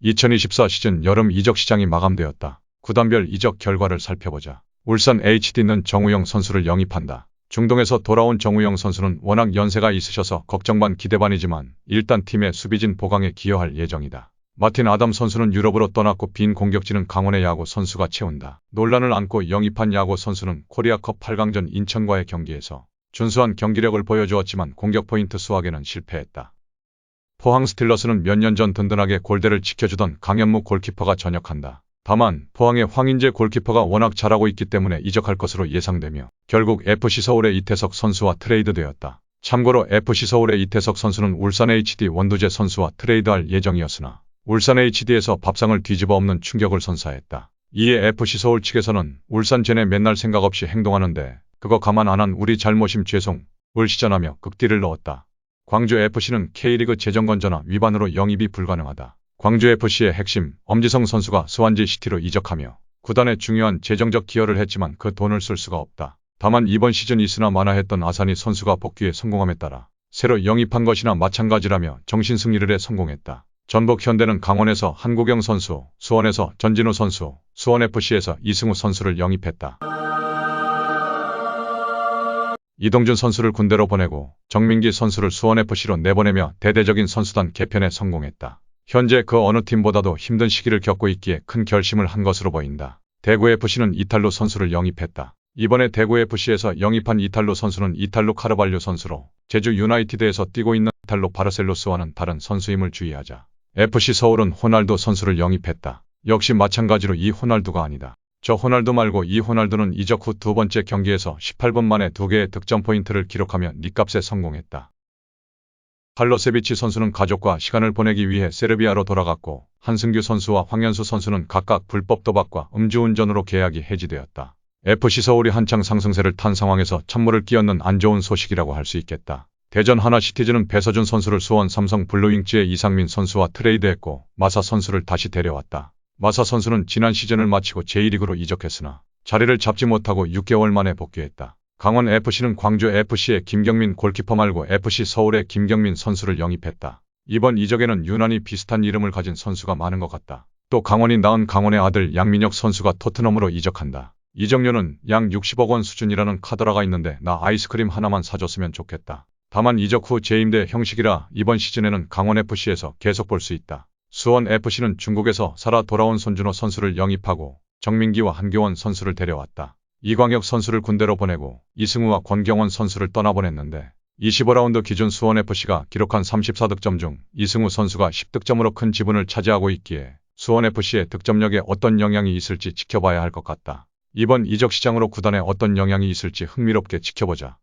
2024 시즌 여름 이적 시장이 마감되었다. 구단별 이적 결과를 살펴보자. 울산 HD는 정우영 선수를 영입한다. 중동에서 돌아온 정우영 선수는 워낙 연세가 있으셔서 걱정 반 기대 반이지만 일단 팀의 수비진 보강에 기여할 예정이다. 마틴 아담 선수는 유럽으로 떠났고 빈 공격진은 강원의 야구 선수가 채운다. 논란을 안고 영입한 야구 선수는 코리아컵 8강전 인천과의 경기에서 준수한 경기력을 보여주었지만 공격 포인트 수확에는 실패했다. 포항 스틸러스는 몇 년 전 든든하게 골대를 지켜주던 강현무 골키퍼가 전역한다. 다만 포항의 황인재 골키퍼가 워낙 잘하고 있기 때문에 이적할 것으로 예상되며 결국 FC 서울의 이태석 선수와 트레이드되었다. 참고로 FC 서울의 이태석 선수는 울산 HD 원두재 선수와 트레이드할 예정이었으나 울산 HD에서 밥상을 뒤집어 엎는 충격을 선사했다. 이에 FC 서울 측에서는 울산 쟤네 맨날 생각 없이 행동하는데 그거 가만 안한 우리 잘못임 죄송 을 시전하며 극딜을 넣었다. 광주FC는 K리그 재정건 전화 위반으로 영입이 불가능하다. 광주FC의 핵심 엄지성 선수가 스완지 시티로 이적하며 구단에 중요한 재정적 기여를 했지만 그 돈을 쓸 수가 없다. 다만 이번 시즌 있으나 마나했던 아사니 선수가 복귀에 성공함에 따라 새로 영입한 것이나 마찬가지라며 정신 승리를 해 성공했다. 전북 현대는 강원에서 한국영 선수, 수원에서 전진우 선수, 수원FC에서 이승우 선수를 영입했다. 이동준 선수를 군대로 보내고 정민기 선수를 수원FC로 내보내며 대대적인 선수단 개편에 성공했다. 현재 그 어느 팀보다도 힘든 시기를 겪고 있기에 큰 결심을 한 것으로 보인다. 대구FC는 이탈로 선수를 영입했다. 이번에 대구FC에서 영입한 이탈로 선수는 이탈로 카르발류 선수로 제주 유나이티드에서 뛰고 있는 이탈로 바르셀로스와는 다른 선수임을 주의하자. FC 서울은 호날두 선수를 영입했다. 역시 마찬가지로 이 호날두가 아니다. 저 호날두 말고 이 호날두는 이적 후 두 번째 경기에서 18분 만에 두 개의 득점 포인트를 기록하며 니값에 성공했다. 칼로세비치 선수는 가족과 시간을 보내기 위해 세르비아로 돌아갔고 한승규 선수와 황현수 선수는 각각 불법 도박과 음주운전으로 계약이 해지되었다. FC 서울이 한창 상승세를 탄 상황에서 찬물을 끼얹는 안 좋은 소식이라고 할 수 있겠다. 대전 하나시티즈는 배서준 선수를 수원 삼성 블루윙즈의 이상민 선수와 트레이드했고 마사 선수를 다시 데려왔다. 마사 선수는 지난 시즌을 마치고 제1리그로 이적했으나 자리를 잡지 못하고 6개월 만에 복귀했다. 강원 FC는 광주 FC의 김경민 골키퍼 말고 FC 서울의 김경민 선수를 영입했다. 이번 이적에는 유난히 비슷한 이름을 가진 선수가 많은 것 같다. 또 강원이 낳은 강원의 아들 양민혁 선수가 토트넘으로 이적한다. 이적료는 양 60억 원 수준이라는 카더라가 있는데 나 아이스크림 하나만 사줬으면 좋겠다. 다만 이적 후 재임대 형식이라 이번 시즌에는 강원FC에서 계속 볼 수 있다. 수원FC는 중국에서 살아 돌아온 손준호 선수를 영입하고 정민기와 한교원 선수를 데려왔다. 이광혁 선수를 군대로 보내고 이승우와 권경원 선수를 떠나보냈는데 25라운드 기준 수원FC가 기록한 34득점 중 이승우 선수가 10득점으로 큰 지분을 차지하고 있기에 수원FC의 득점력에 어떤 영향이 있을지 지켜봐야 할 것 같다. 이번 이적 시장으로 구단에 어떤 영향이 있을지 흥미롭게 지켜보자.